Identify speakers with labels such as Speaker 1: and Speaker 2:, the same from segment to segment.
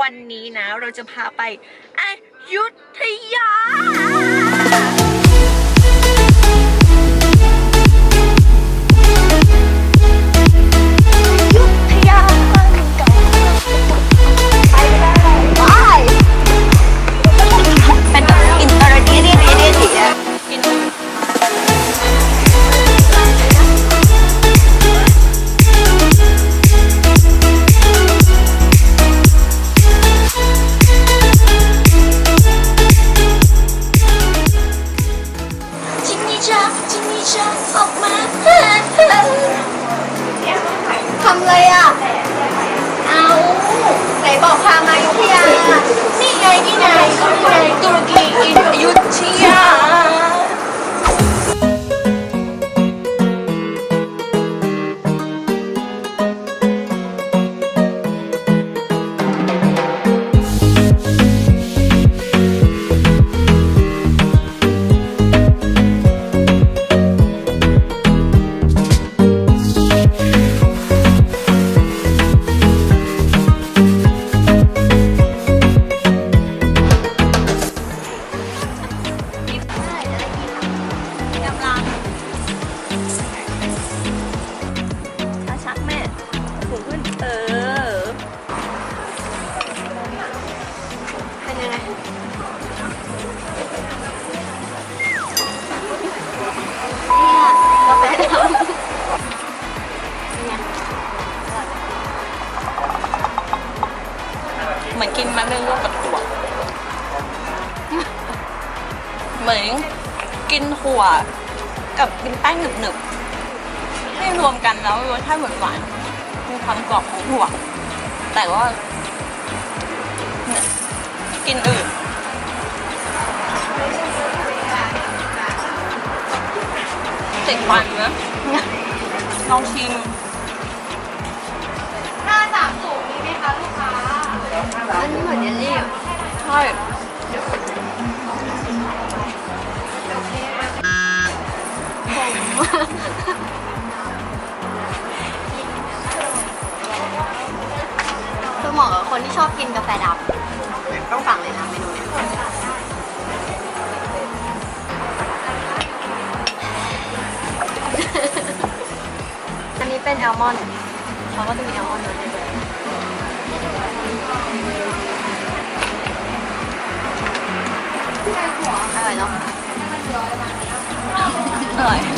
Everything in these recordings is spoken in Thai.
Speaker 1: วันนี้นะ เราจะพาไปอยุธยา รวมกันแล้วรสชาติหวานๆมีความกรอบของถั่วแต่ว่ากินอื่นติดฟันนะลองชิม
Speaker 2: ห้าสามสูงมีไหมคะลูกค้า อันนี้เหมือนเยลลี่อะ
Speaker 1: ใช่
Speaker 2: คือ ชอบกินกาแฟดำต้องสั่งเลยนะเมนูเนี้ยอันนี้เป็นแอลมอนด์เขาก็จะมีแอลมอนด์ด้วยอร่อยเนาะ
Speaker 1: อร่อย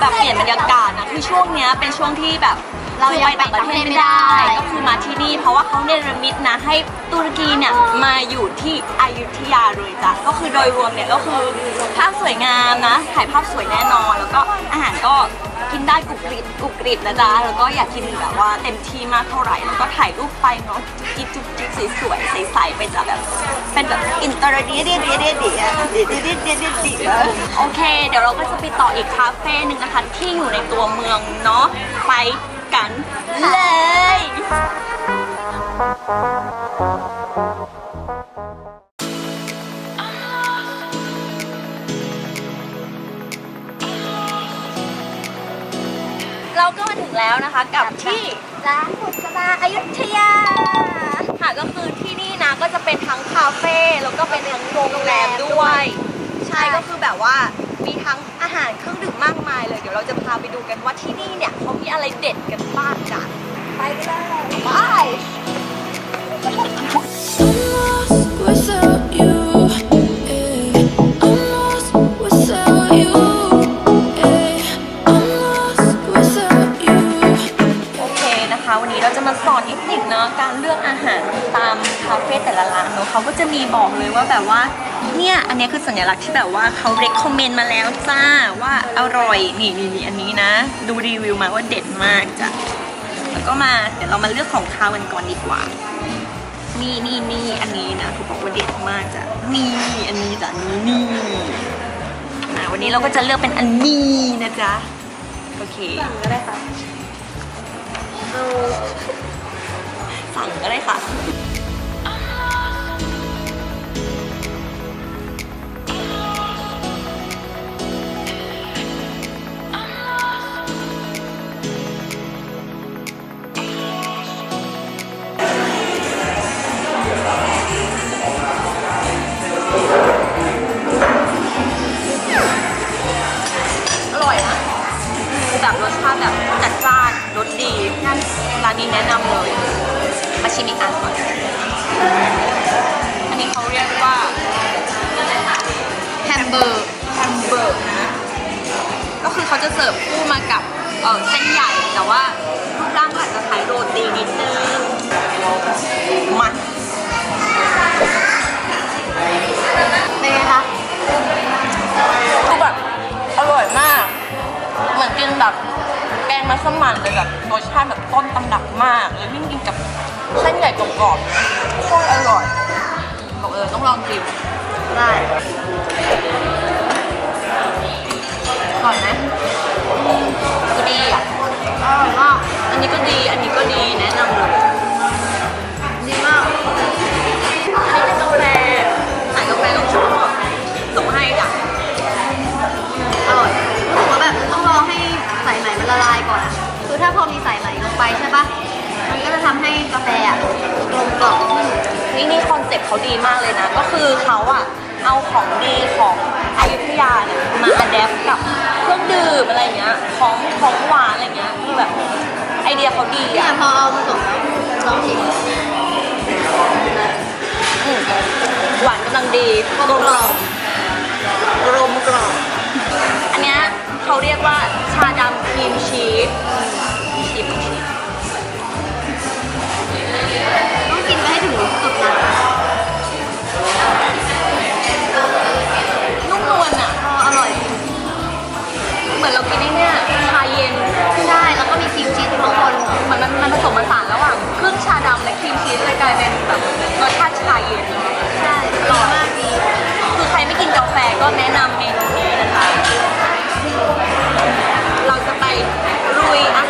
Speaker 1: แบบเปลี่ยนบรรยากาศนะคือช่วงเนี้ยเป็นช่วงที่แบบ
Speaker 2: เรายัง
Speaker 1: ไปไม่ได้
Speaker 2: ไปต่างประเทศไม่ได้
Speaker 1: ก็คือมาที่นี่เพราะว่าเขาเนรมิตนะให้ตุรกีเนี่ยมาอยู่ที่อยุธยาเลยจ้ะก็คือโดยรวมเนี่ยก็คือภาพสวยงามนะถ่ายภาพสวยแน่นอน แล้วก็อาหารก็ กินได้กรุบกริบกรุบกริบนะจ๊ะแล้วก็อยากกินแบบว่าเต็มที่มากเท่าไหร่ แล้วก็ถ่ายรูปไปเนาะจิ๊บจุ๊บจิ๊บสวยๆใสๆไปจ้ะแบบเป็นแบบอินเตอร์ดีดีดีดีดีดีดีดีดีดีดีโอเค เดี๋ยวเราก็จะไปต่ออีกคาเฟ่หนึ่งนะคะที่อยู่ในตัวเมืองเนาะไปกันเลย เราก็มาถึงแล้วนะคะกับที่
Speaker 2: ร้านบุษบาอยุธยา
Speaker 1: ค่ะก็คือที่นี่นะก็จะเป็นทั้งคาเฟ่แล้วก็เป็นทั้งโรงแรมด้วย ใช่ก็คือแบบว่ามีทั้งอาหารเครื่องดื่มมากมายเลย เดี๋ยวเราจะพาไปดูกันว่าที่นี่เนี่ยเขามีอะไรเด็ดกันบ้างจ้ะ
Speaker 2: ไปกันเลย
Speaker 1: ไป นี่ยอันเนี้ยคือสัญลักษณ์ที่แบบว่าเขา recommend มาแล้วจ้าว่าอร่อยนี่นี่นี่อันนี้นะ ดูรีวิวมาว่าเด็ดมากจ้ะแล้วก็มาเดี๋ยวเรามาเลือกของคาวกันก่อนดีกว่านี่นี่นี่อันนี้นะเขาบอกว่าเด็ดมากจ้ะนี่อันนี้จ้ะนี่นี่อะวันนี้เราก็จะเลือกเป็นอันนี้นะจ๊ะโอเค
Speaker 2: ก็ได้ค่ะเอา
Speaker 1: สั่งก็ได้ค่ะ ดีร้านนี้แนะนำเลยมาชิมอีกอันก่อนอันนี้เขาเรียกว่า
Speaker 2: แฮมเบอร์
Speaker 1: แฮมเบอร์นะก็คือเขาจะเสิร์ฟคู่มากับเออเส้นใหญ่แต่ว่ารูปร่างอาจจะคล้ายโรตีนิดนึงมา
Speaker 2: เป็นไงคะ
Speaker 1: คือแบบอร่อยมาก เหมือนกินแบบ มัสมั่นเลยแบบรสชาติแบบต้นตำรับมากเลยยิ่งกินกับเส้นใหญ่กรอบๆโคตรอร่อยบอกเออต้องลองกิน
Speaker 2: ได้
Speaker 1: ก่อนไหมก็ดีอะ เซ็ปต์เขาดีมากเลยนะ ก็คือเขาอะเอาของดีของอยุธยาเนี่ยมาอัดแอปกับเครื่องดื่มอะไรเงี้ยของของหวานอะไรเงี้ยคือแบบไอเดียเขาดี
Speaker 2: เนี่ย
Speaker 1: อะ
Speaker 2: พอเอาผสมแล้วลองชิม
Speaker 1: อืมหวานกำลังดี
Speaker 2: กลมกล่อม
Speaker 1: กลมกล่อมอันเนี้ยเขาเรียกว่าชาดำครีมชีสชิมชิม
Speaker 2: ต้องกินไปให้ถึงสุดนะ
Speaker 1: เหมือนเรากินไอ้เนี่ยชาเย็น
Speaker 2: ใช่แล้วก็มีครีมชีสอยู่ข้างบน
Speaker 1: เหมือนมันมันผสมผสานระหว่างเครื่องชาดำและครีมชีสเลยกลายเป็นแบบรสชาติชาเย็น
Speaker 2: ใช่อร่อยมากดี
Speaker 1: คือใครไม่กินกาแฟก็แนะนำเมนูนี้นะคะ เราจะไปรุยอา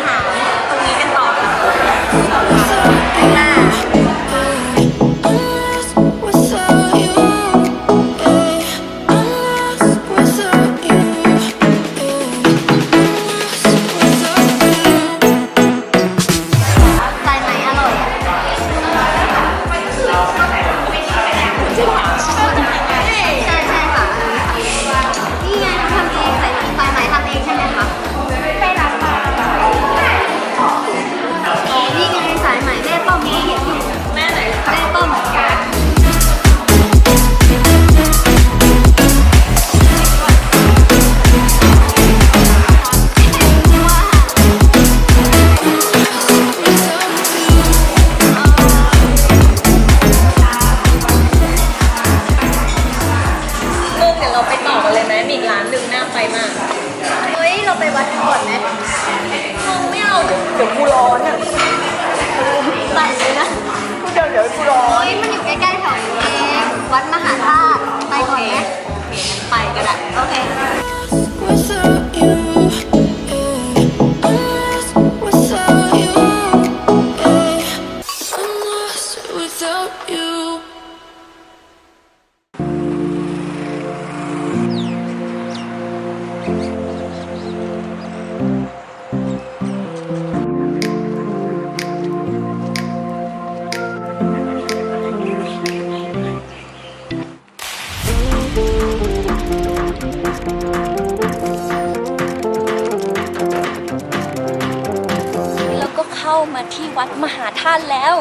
Speaker 1: หาร
Speaker 2: ที่
Speaker 1: วั
Speaker 2: ดมหาธาตุ
Speaker 1: แล้ว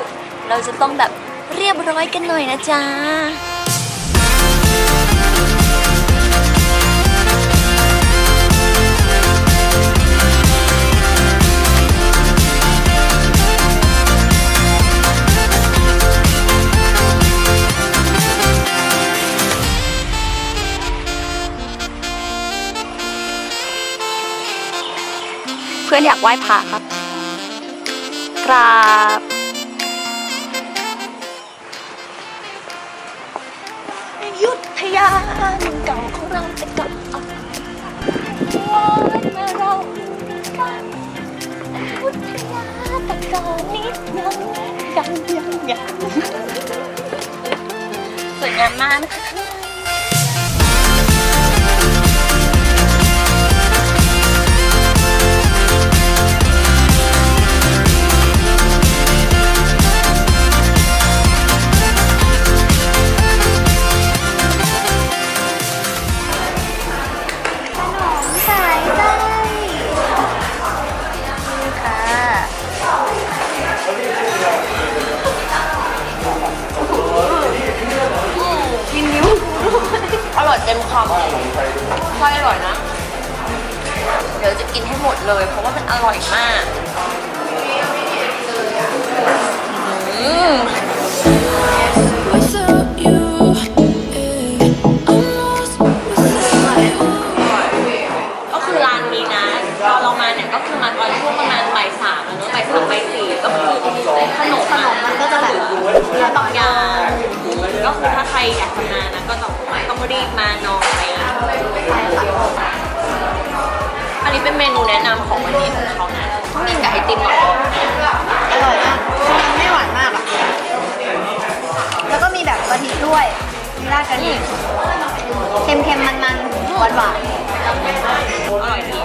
Speaker 1: เราจะต้องแบบเรียบร้อยกันหน่อยนะจ๊ะเพื่อนอยากไหว้พระครับ กราบยุทธยาเมืองเก่าของเราจะกลับวานมาเรากันยุทธยาแต่ก็นิดนึงยังยังยังสวยงามมากนะคะ
Speaker 2: ค่
Speaker 1: อยอร่อยนะ เดี๋ยวจะกินให้หมดเลย เพราะว่ามันอร่อยมากอืม ก็คือร้านนี้นะตอนเรามาเนี่ยก็คือมาตอนช่วงประมาณบ่ายสามแล้วเนอะบ่ายสามบ่ายสี่ก็คือขนม
Speaker 2: ขนมมันก็จะแบบเยอะต่อยา
Speaker 1: ก็คือถ้าใครอยากจะมา รีบมาหน่อยอันนี้เป็นเมนูแนะนำของวันนี้ของเขานะต้องกินกับไอติมหน่อน
Speaker 2: อร่อยมากมันไม่หวานมากอะ แล้วก็มีแบบกะทิด้วย มีราดกะทิเค็มๆ มันๆ หวานๆ
Speaker 1: อร่อยดี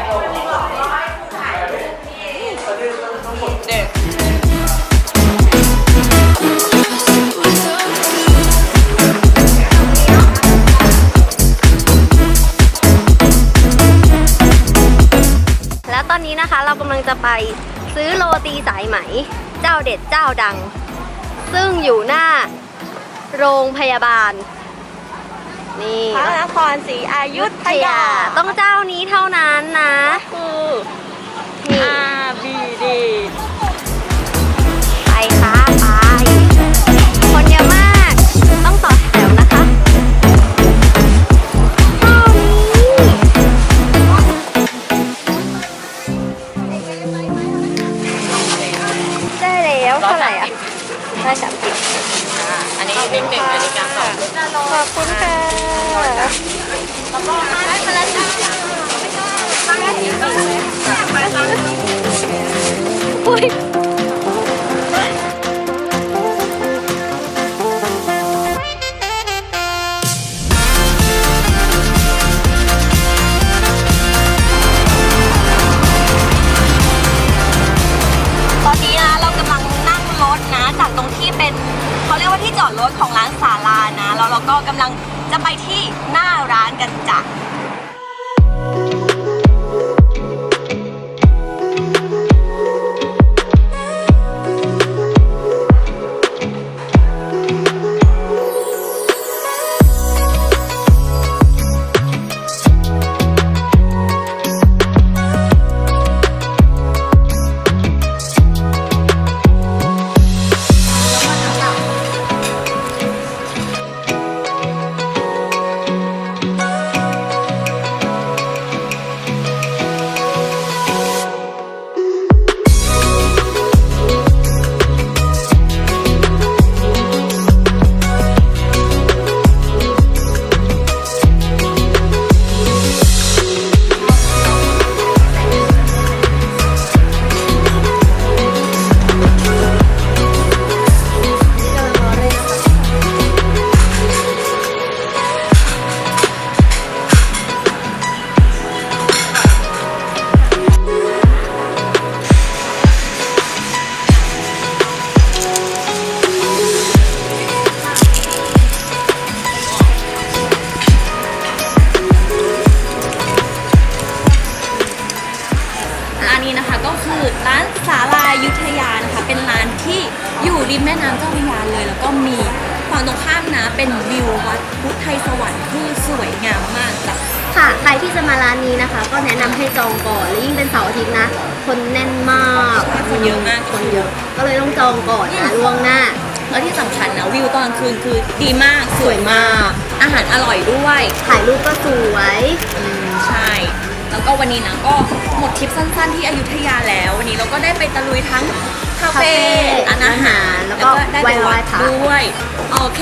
Speaker 2: จะไปซื้อโรตีสายไหม เจ้าเด็ดเจ้าดัง ซึ่งอยู่หน้าโรงพยาบาล นี่
Speaker 1: พระนครศรีอยุธยา
Speaker 2: ต้องเจ้านี้เท่านั้นนะ
Speaker 1: คือ
Speaker 2: นี่ ยส
Speaker 1: วรรค์คือสวยงามมากจ้ะ
Speaker 2: ค่ะ ใครที่จะมาร้านนี้นะคะ ก็แนะนำให้จองก่อนและยิ่งเป็นเสาร์อาทิตย์นะ คนแน่นมาก
Speaker 1: ใช่คนเยอะมาก
Speaker 2: คนเยอะ ก็เลยต้องจองก่อนนะล่วงหน้า
Speaker 1: แล้วที่สำคัญนะวิวตอนกลางคืนคือดีมากสวยมาก
Speaker 2: สวยมาก
Speaker 1: อาหารอร่อยด้วย
Speaker 2: ถ่ายรูปก็สวย
Speaker 1: ใช่ แล้วก็วันนี้นะก็หมดทริปสั้น ๆ ที่อยุธยาแล้ว วันนี้เราก็ได้ไปตะลุยทั้งคาเฟ่
Speaker 2: คาเฟ่
Speaker 1: ร้านอาหาร
Speaker 2: แล้วก็
Speaker 1: ได้ไป
Speaker 2: ไหว้
Speaker 1: วัด
Speaker 2: พระ
Speaker 1: ด้วย โอเค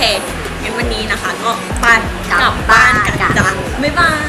Speaker 1: งั้นวันนี้นะคะก็ไป
Speaker 2: กลับ
Speaker 1: กลับ